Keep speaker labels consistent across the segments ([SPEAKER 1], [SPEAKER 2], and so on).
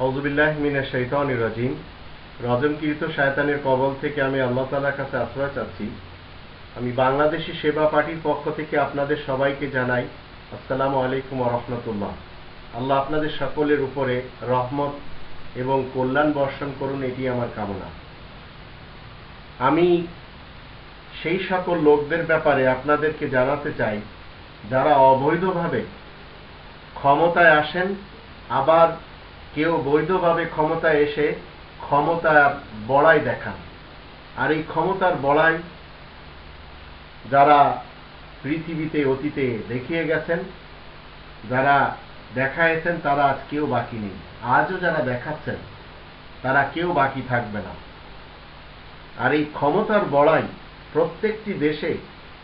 [SPEAKER 1] হজবিল্লাহ মিনা শৈতান শায়তানের কবল থেকে আমি আল্লাহ তালার কাছে আশ্রয় চাচ্ছি। আমি বাংলাদেশি সেবা পার্টির পক্ষ থেকে আপনাদের সবাইকে জানাই, আসসালামু আলাইকুম রহমতুল্লাহ। আল্লাহ আপনাদের সকলের উপরে রহমত এবং কল্যাণ বর্ষণ করুন, এটি আমার কামনা। আমি সেই সকল লোকদের ব্যাপারে আপনাদেরকে জানাতে চাই, যারা অবৈধভাবে ক্ষমতায় আসেন, আবার কেউ বৈধভাবে ক্ষমতায় এসে ক্ষমতা বড়াই দেখান। আর এই ক্ষমতার বড়াই যারা পৃথিবীতে অতীতে দেখিয়ে গেছেন, যারা দেখাইছেন, তারা আজ কেউ বাকি নেই। আজও যারা দেখাচ্ছেন, তারা কেউ বাকি থাকবে না। আর এই ক্ষমতার বড়াই প্রত্যেকটি দেশে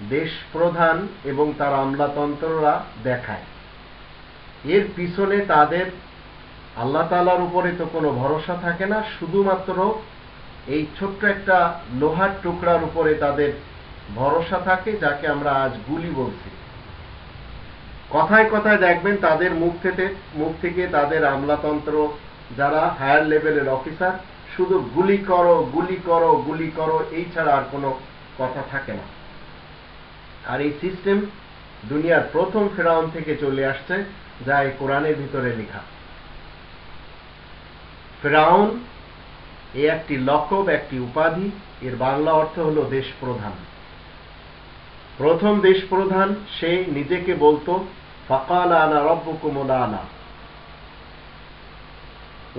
[SPEAKER 1] দেশ প্রধান এবং তার আমলাতন্ত্ররা দেখায়। এর পিছনে তাদের আল্লাহ তালার উপরে তো কোনো ভরসা থাকে না, শুধুমাত্র এই ছোট্ট একটা লোহার টুকরার উপরে তাদের ভরসা থাকে, যাকে আমরা আজ গুলি বলছি। কথায় কথায় দেখবেন তাদের মুখ থেকে মুখ থেকে তাদের আমলাতন্ত্র, যারা হায়ার লেভেলের অফিসার, শুধু গুলি করো গুলি করো গুলি করো, এই ছাড়া আর কোনো কথা থাকে না। আর এই সিস্টেম দুনিয়ার প্রথম ফেরাউন থেকে চলে আসছে, যা এই কোরআনের ভিতরে লেখা। ফেরাউন এ একটি লকব, একটি উপাধি, এর বাংলা অর্থ হল দেশ প্রধান প্রথম দেশ প্রধান সে নিজেকে বলতো, ফকাল আনা রব্বকুমুল আনা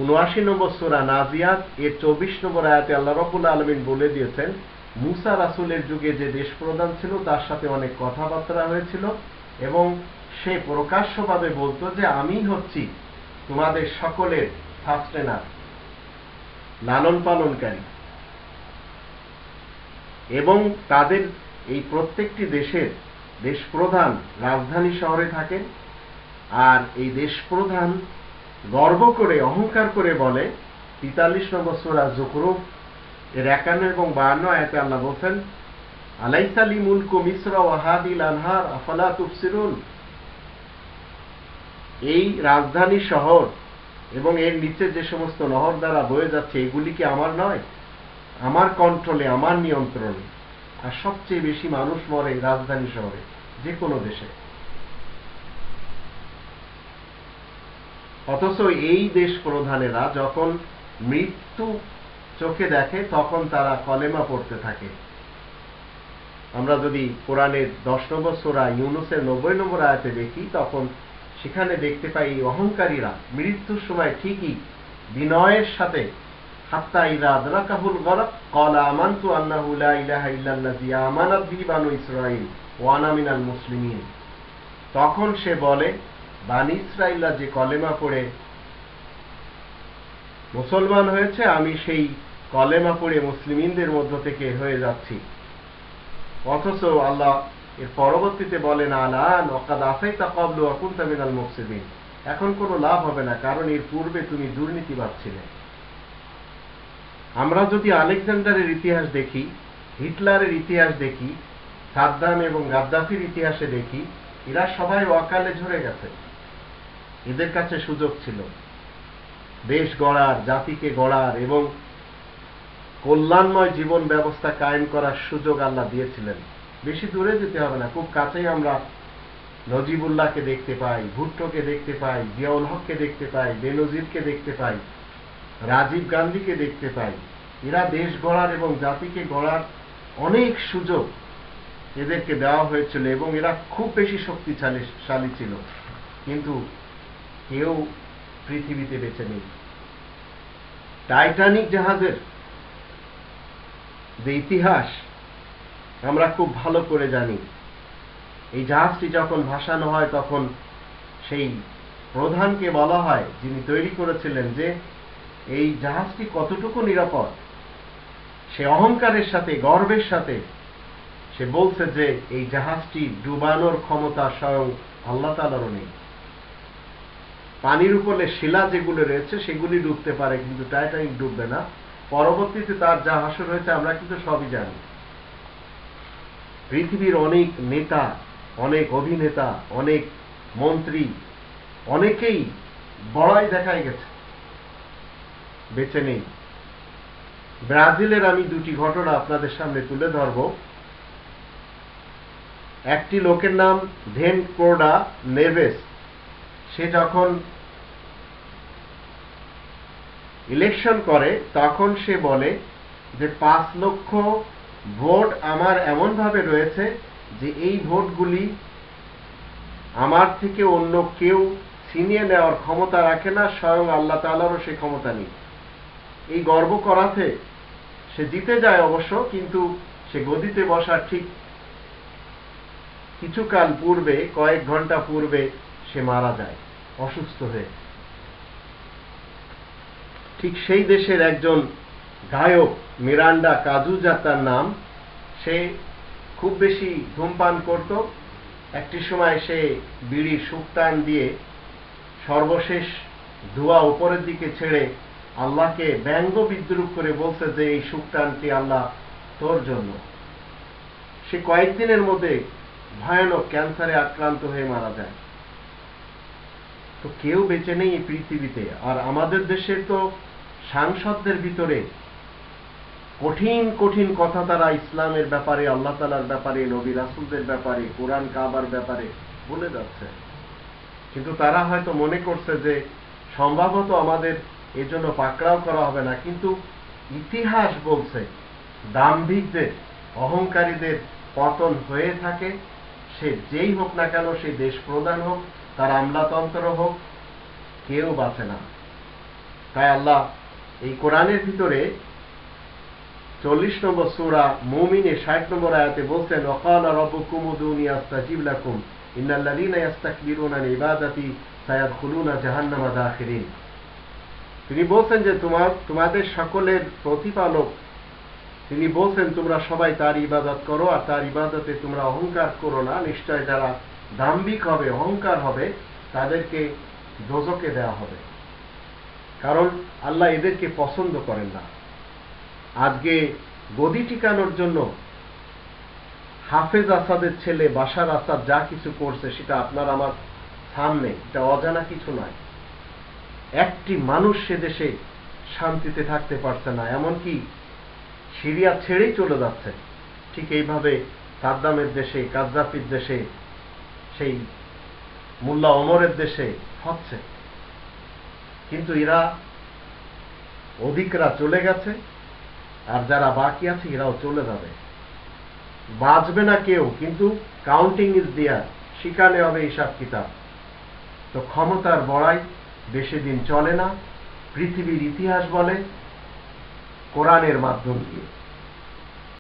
[SPEAKER 1] উনআশি নম্বর সোরা নাজিয়াত, এর চব্বিশ নম্বর আয়াতে আল্লাহ রব্বুল আলমিন বলে দিয়েছেন, মুসা রাসুলের যুগে যে দেশ প্রধান ছিল, তার সাথে অনেক কথাবার্তা হয়েছিল এবং সে প্রকাশ্যভাবে বলতো যে আমি হচ্ছি তোমাদের সকলের সাস্টেনার লালন পালনকারী এবং তাদের এই প্রত্যেকটি দেশের দেশ প্রধান রাজধানী শহরে থাকেন আর এই দেশ প্রধান গর্ব করে, অহংকার করে বলে, তিতাল্লিশ নম্বর সুরা জুকরুফ এর একান্ন এবং বায়ান্ন আয়াতে আল্লাহ বলছেন আলাইসালি মুলকু মিশ্রা ওয়াহাদিল আনহার, আফালা তুফসিরুন? এই রাজধানী শহর এবং এর নিচে যে সমস্ত নহর দ্বারা বয়ে যাচ্ছে, এগুলি কি আমার নয়? আমার কন্ট্রোলে আমার নিয়ন্ত্রণে। আর সবচেয়ে বেশি মানুষ মরে রাজধানী শহরে যে কোনো দেশে। অথচ এই দেশ প্রধানেরা যখন মৃত্যু চোখে দেখে, তখন তারা কলেমা পড়তে থাকে। আমরা যদি কোরআনের দশ নম্বর সোরা ইউনুসের নব্বই নম্বর আয়াতে দেখি, তখন সেখানে দেখতে পাই এই অহংকারীরা মৃত্যুর সময় ঠিকই বিনয়ের সাথে, হাত্তা ইদা আদরাকাহুল আমানতু আন্নাহু লা ইলাহা আমানাত বিহি বানু মিনাল মুসলিমিন। তখন সে বলে, বানি যে কলেমা পড়ে মুসলমান হয়েছে, আমি সেই কলেমা পড়ে মুসলিমিনদের মধ্য থেকে হয়ে যাচ্ছি। অথচ আল্লাহ এর পরবর্তীতে বলেন আলান এখন কোনো লাভ হবে না, কারণ এর পূর্বে তুমি দুর্নীতিবাদ ছিলে। আমরা যদি আলেকজান্ডারের ইতিহাস দেখি, হিটলারের ইতিহাস দেখি, সাদ্দাম এবং গাদ্দাফির ইতিহাসে দেখি, এরা সবাই অকালে ঝরে গেছে। এদের কাছে সুযোগ ছিল। দেশ গড়ার, জাতিকে গড়ার এবং কল্যাণময় জীবন ব্যবস্থা কায়েম করার সুযোগ আল্লাহ দিয়েছিলেন। বেশি দূরে যেতে হবে না। খুব কাছেই আমরা নজিবুল্লাহকে দেখতে পাই, ভুট্টোকে দেখতে পাই, জিয়াউল হককে দেখতে পাই, বেনজিরকে দেখতে পাই, রাজীব গান্ধীকে দেখতে পাই। এরা দেশ গড়ার এবং জাতিকে গড়ার অনেক সুযোগ এদেরকে দেওয়া হয়েছিল এবং এরা খুব বেশি শক্তিশালী ছিল। কিন্তু কেউ পৃথিবীতে বেঁচে নেই। টাইটানিক জাহাজের যে ইতিহাস আমরা খুব ভালো করে জানি। এই জাহাজটি যখন ভাসানো হয়, তখন সেই প্রধানকে বলা হয়, যিনি তৈরি করেছিলেন, যে এই জাহাজটি কতটুকু নিরাপদ। সে অহংকারের সাথে, গর্বের সাথে সে বলছে যে, এই জাহাজটি ডুবানোর ক্ষমতা স্বয়ং আল্লাহ তালারও নেই। পানির উপরে শিলা যেগুলো রয়েছে, সেগুলি ডুবতে পারে, কিন্তু টাইটানিক ডুববে না। পরবর্তীতে তার যা হাসর হয়েছে, আমরা কিন্তু সবই জানি। পৃথিবীর অনেক নেতা, অনেক অভিনেতা, অনেক মন্ত্রী, অনেকেই বড়াই দেখাই গেছে। বেঁচে নেই। ব্রাজিলের আমি দুটি ঘটনা আপনাদের সামনে তুলে ধরব। একটি লোকের নাম ভেন কোর্ডা নেভেস। সে যখন ইলেকশন করে, তখন সে বলে যে পাঁচ লক্ষ ভোট আমার এমনভাবে রয়েছে যে এই ভোটগুলি আমার থেকে অন্য কেউ ছিনিয়ে নেওয়ার ক্ষমতা রাখে না, স্বয়ং আল্লাহ তালারও সে ক্ষমতা নেই। এই গর্ব করাতে সে জিতে যায় অবশ্য, কিন্তু সে গদিতে বসার ঠিক কিছুকাল পূর্বে, কয়েক ঘণ্টা পূর্বে সে মারা যায়, অসুস্থ হয়ে। ঠিক সেই দেশের একজন গায়ক মিরান্ডা কাজুজা তার নাম। সে খুব বেশি ধূমপান করত। একটি সময় সে বিড়ি সুক্তান দিয়ে সর্বশেষ ধোয়া উপরের দিকে ছেড়ে আল্লাহকে ব্যঙ্গ বিদ্রুপ করে বলছে যে, এই সুক্তানটি আল্লাহ তোর জন্য। সে কয়েকদিনের মধ্যে ভয়ানক ক্যান্সারে আক্রান্ত হয়ে মারা যায়। তো কেউ বেঁচে নেই এই পৃথিবীতে। আর আমাদের দেশের তো সাংসদদের ভিতরে কঠিন কঠিন কথা তারা ইসলামের ব্যাপারে, আল্লাহ তালার ব্যাপারে, নবী রাসুলদের ব্যাপারে, কোরআন কাবার ব্যাপারে বলে যাচ্ছে। কিন্তু তারা হয়তো মনে করছে যে সম্ভবত আমাদের এজন্য পাকড়াও করা হবে না, কিন্তু ইতিহাস বলছে, দাম্ভিকদের, অহংকারীদের পতন হয়ে থাকে। সে যেই হোক না কেন, সে দেশ প্রধান হোক, তার আমলাতন্ত্র হোক, কেউ বাঁচে না। তাই আল্লাহ এই কোরআনের ভিতরে চল্লিশ নম্বর সুরা মৌমিনে ষাট নম্বর আয়াতে বলছেন অকাল রব কুমুদুনি আস্তাজিব লাকুম, ইন্নাল্লাযীনা সায়াদখুলুনা জাহান্নামা দাখিরিন। তিনি বলছেন যে তোমার, তোমাদের সকলের প্রতিপালক, তিনি বলছেন, তোমরা সবাই তার ইবাদত করো আর তার ইবাদতে তোমরা অহংকার করো না। নিশ্চয় যারা দাম্ভিক হবে, অহংকার হবে, তাদেরকে দোজকে দেওয়া হবে। কারণ আল্লাহ এদেরকে পছন্দ করেন না। আজকে গদি টিকানোর জন্য হাফেজ আসাদের ছেলে বাসার আসাদ যা কিছু করছে, সেটা আপনার আমার সামনে, এটা অজানা কিছু নয়। একটি মানুষ সে দেশে শান্তিতে থাকতে পারছে না, এমনকি সিরিয়া ছেড়েই চলে যাচ্ছে। ঠিক এইভাবে সাদ্দামের দেশে কাদ্দাফির দেশে, সেই মোল্লা অমরের দেশে হচ্ছে। কিন্তু এরা অধিকরা চলে গেছে। আর যারা বাকি আছে, এরাও চলে যাবে। বাঁচবে না কেউ, কিন্তু কাউন্টিং ইজ দেয়ার শিকালে হবে হিসাব কিতাব। তো ক্ষমতার বড়াই বেশি দিন চলে না, পৃথিবীর ইতিহাস বলে কোরআনের মাধ্যম দিয়ে।